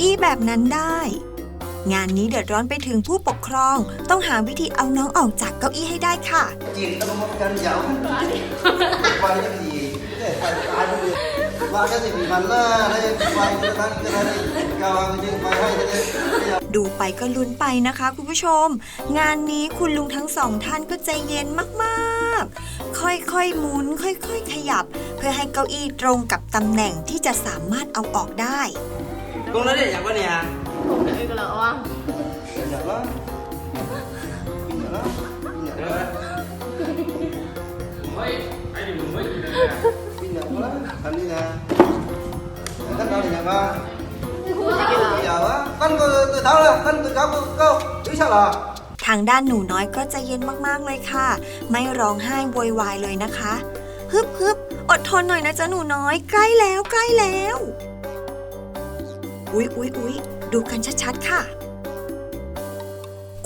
อี้แบบนั้นได้ งานนี้เดือดร้อนไปถึงผู้ปกครอง ต้องหาวิธีเอาน้องออกจากเก้าอี้ให้ได้ค่ะ Chị ta có một chân dẻo Quay cái gì Để phải tái nó được Và cái gì bị bắn ra đây Quay cái này cái này Cao hàng cái quay hay cái này ดูไปก็ลุ้นไปนะคะคุณผู้ชม งานนี้คุณลุงทั้งสองท่านก็ใจเย็นมากๆ ค่อยๆหมุน ค่อยๆ ขยับ เพื่อให้เก้าอี้ตรงกับตำแหน่งที่จะสามารถเอาออกได้ ตรงนั้นเนี่ยอยากว่าเนี่ย Tapi kalau orang Sekejap lah. Sekejap lah. Sekejap lah. Sekejap lah. Kali lah. Kan kau dengar apa? Kau jawab. Kan kau tahu lah. Kan kau kau. Kau. Kau salah. ทางด้านหนูน้อยก็ใจเย็นมากๆเลยค่ะ ไม่ร้องไห้โวยวายเลยนะคะ ฮึบฮึบอดทนหน่อยนะจ๊ะหนูน้อย ใกล้แล้วใกล้แล้ว อุ๊ยอุ๊ยอุ๊ยดูกันชัดๆค่ะ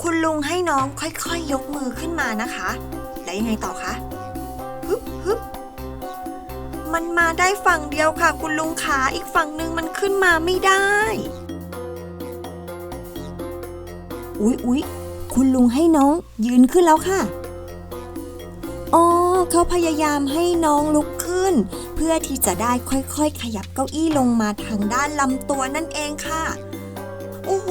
คุณลุงให้น้องค่อยๆยกมือขึ้นมานะคะ แล้วยังไงต่อคะ ฮึบฮึบมันมาได้ฝั่งเดียวค่ะ คุณลุงขาอีกฝั่งหนึ่งมันขึ้นมาไม่ได้ อุ๊ยอุ๊ย คุณลุงให้น้องยืนขึ้นแล้วค่ะอ๋อเขาพยายามให้น้องลุกขึ้น เพื่อที่จะได้ค่อยๆ ขยับเก้าอี้ลงมาทางด้านลำตัวนั่นเองค่ะ โอ้โห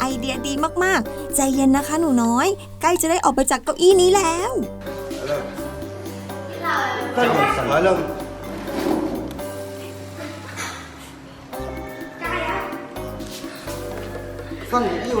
ไอเดียดีมากๆ ใจเย็นนะคะหนูน้อย ใกล้จะได้ออกไปจากเก้าอี้นี้แล้ว Cân Nói lông Cân yêu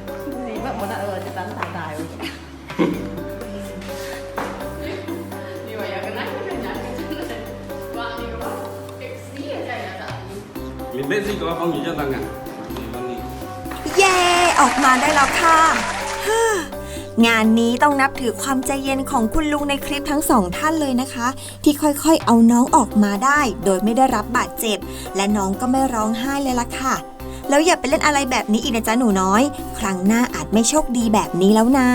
แบบว่าเออจะตั้งตายตายนี่ว่ายกกันนะคุณอยากนจังเยว่านี่ว่าเอ็กซ์นี่จะอยากจะมีเบสซี่ก็เขาหนีจะตั้งอะเย้ออกมาได้แล้วค่ะงานนี้ต้องนับถือความใจเย็นของคุณลุงในคลิปทั้งสองท่านเลยนะคะ ที่ค่อยๆเอาน้องออกมาได้ โดยไม่ได้รับบาดเจ็บ และน้องก็ไม่ร้องไห้เลยล่ะค่ะ แล้วอย่าไปเล่นอะไรแบบนี้อีกนะจ๊ะหนูน้อย ครั้งหน้าอาจไม่โชคดีแบบนี้แล้วนะ